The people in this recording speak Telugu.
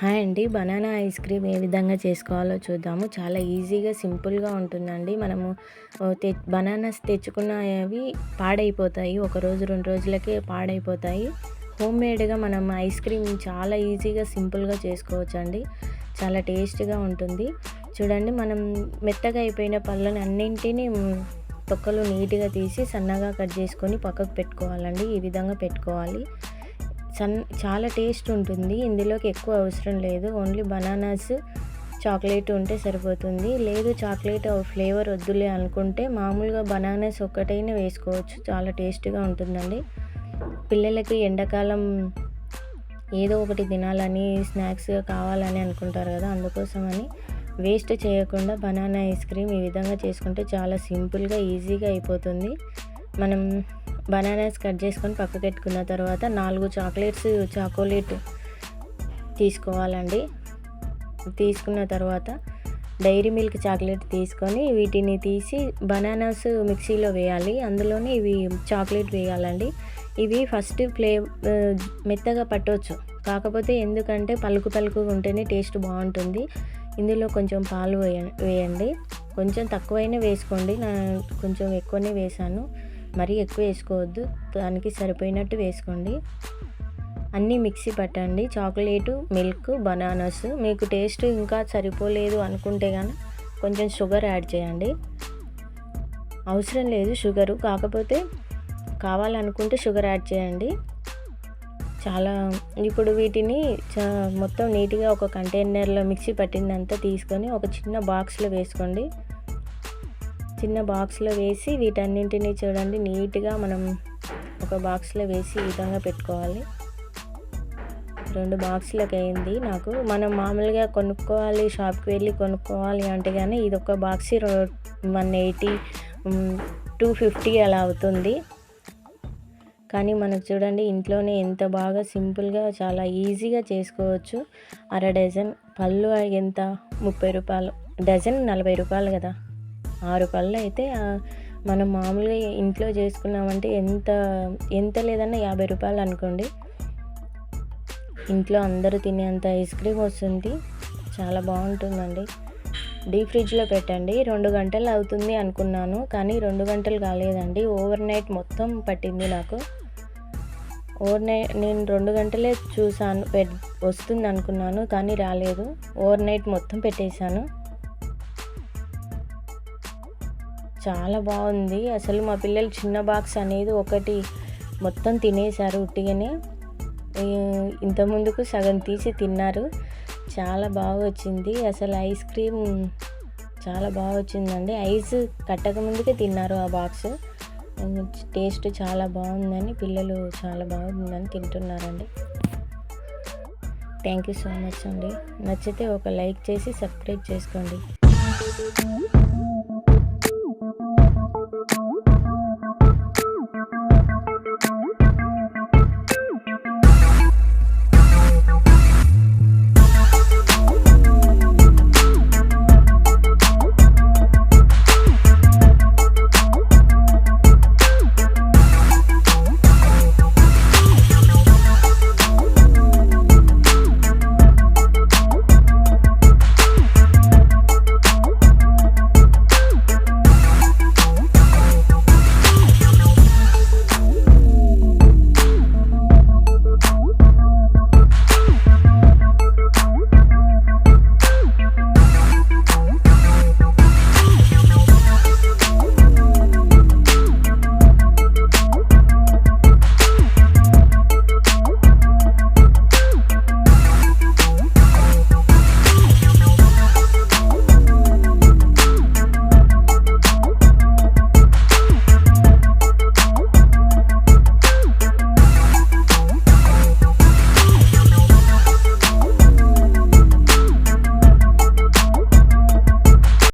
హాయ్ అండి. బనానా ఐస్ క్రీమ్ ఏ విధంగా చేసుకోవాలో చూద్దాము. చాలా ఈజీగా సింపుల్గా ఉంటుందండి. మనము తె బనానాస్ తెచ్చుకున్నవి పాడైపోతాయి. ఒక రోజు రెండు రోజులకే పాడైపోతాయి. హోమ్ మేడ్గా మనం ఐస్ క్రీమ్ చాలా ఈజీగా సింపుల్గా చేసుకోవచ్చండి. చాలా టేస్ట్గా ఉంటుంది. చూడండి మనం మెత్తగా అయిపోయిన పళ్ళని అన్నింటినీ తొక్కలు నీట్గా తీసి సన్నగా కట్ చేసుకొని పక్కకు పెట్టుకోవాలండి. ఈ విధంగా పెట్టుకోవాలి. సన్ చాలా టేస్ట్ ఉంటుంది. ఇందులోకి ఎక్కువ అవసరం లేదు. ఓన్లీ బనానాస్ చాక్లెట్ ఉంటే సరిపోతుంది. లేదు చాక్లెట్ ఫ్లేవర్ వద్దులే అనుకుంటే మామూలుగా బనానాస్ ఒక్కటైనా వేసుకోవచ్చు. చాలా టేస్ట్గా ఉంటుందండి. పిల్లలకి ఎండాకాలం ఏదో ఒకటి తినాలని స్నాక్స్గా కావాలని అనుకుంటారు కదా అందుకోసమని వేస్ట్ చేయకుండా బనానా ఐస్ క్రీమ్ ఈ విధంగా చేసుకుంటే చాలా సింపుల్గా ఈజీగా అయిపోతుంది. మనం బనానాస్ కట్ చేసుకొని పక్కకు పెట్టుకున్న తర్వాత నాలుగు చాక్లెట్స్ చాకోలెట్ తీసుకోవాలండి. తీసుకున్న తర్వాత డైరీ మిల్క్ చాక్లెట్ తీసుకొని వీటిని తీసి బనానాస్ మిక్సీలో వేయాలి. అందులోనే ఇవి చాక్లెట్ వేయాలండి. ఇవి ఫస్ట్ ఫ్లే మెత్తగా పట్టవచ్చు కాకపోతే ఎందుకంటే పలుకు పలుకు ఉంటేనే టేస్ట్ బాగుంటుంది. ఇందులో కొంచెం పాలు వేయ వేయండి. కొంచెం తక్కువైనా వేసుకోండి. నా కొంచెం ఎక్కువనే వేసాను మరీ ఎక్కువ వేసుకోవద్దు. దానికి సరిపోయినట్టు వేసుకోండి. అన్నీ మిక్సీ పట్టండి. Chocolate milk bananas. మీకు టేస్ట్ ఇంకా సరిపోలేదు అనుకుంటే కానీ కొంచెం షుగర్ యాడ్ చేయండి. అవసరం లేదు షుగరు. కాకపోతే కావాలనుకుంటే షుగర్ యాడ్ చేయండి. చాలా ఇప్పుడు వీటిని చా మొత్తం నీట్గా ఒక కంటైనర్లో మిక్సీ పట్టిందంతా తీసుకొని ఒక చిన్న బాక్స్లో వేసుకోండి. చిన్న బాక్స్లో వేసి వీటన్నింటినీ చూడండి. నీట్గా మనం ఒక బాక్స్లో వేసి ఈ విధంగా పెట్టుకోవాలి. రెండు బాక్స్లకు అయింది నాకు. మనం మామూలుగా కొనుక్కోవాలి షాప్కి వెళ్ళి కొనుక్కోవాలి అంటే కానీ ఇది ఒక box one eighty two fifty అలా అవుతుంది. కానీ మనకు చూడండి ఇంట్లోనే ఎంత బాగా సింపుల్గా చాలా ఈజీగా చేసుకోవచ్చు. అర డజన్ పళ్ళు ఎంత? ముప్పై రూపాయలు. డజన్ నలభై రూపాయలు కదా. ఆరు పళ్ళు అయితే మనం మామూలుగా ఇంట్లో చేసుకున్నామంటే ఎంత ఎంత లేదన్నా యాభై రూపాయలు అనుకోండి. ఇంట్లో అందరూ తినేంత ఐస్ క్రీమ్ వస్తుంది. చాలా బాగుంటుందండి. డీప్ ఫ్రిడ్జ్లో పెట్టండి. రెండు గంటలు అవుతుంది అనుకున్నాను కానీ రెండు గంటలు కాలేదండి. ఓవర్ నైట్ మొత్తం పట్టింది నాకు. ఓవర్ నైట్ నేను రెండు గంటలే చూసాను పె వస్తుంది అనుకున్నాను కానీ రాలేదు. ఓవర్ నైట్ మొత్తం పెట్టేశాను. చాలా బాగుంది. అసలు మా పిల్లలు చిన్న బాక్స్ అనేది ఒకటి మొత్తం తినేశారు ఉట్టిగానే. ఇంత ముందుకు సగం తీసి తిన్నారు. చాలా బాగా వచ్చింది. అసలు ఐస్ క్రీమ్ చాలా బాగా వచ్చిందండి. ఐస్ కట్టక ముందుకే తిన్నారు ఆ బాక్స్. టేస్ట్ చాలా బాగుందని పిల్లలు చాలా బాగుందని తింటున్నారండి. థ్యాంక్ యూ సో మచ్ అండి. నచ్చితే ఒక లైక్ చేసి సబ్స్క్రైబ్ చేసుకోండి.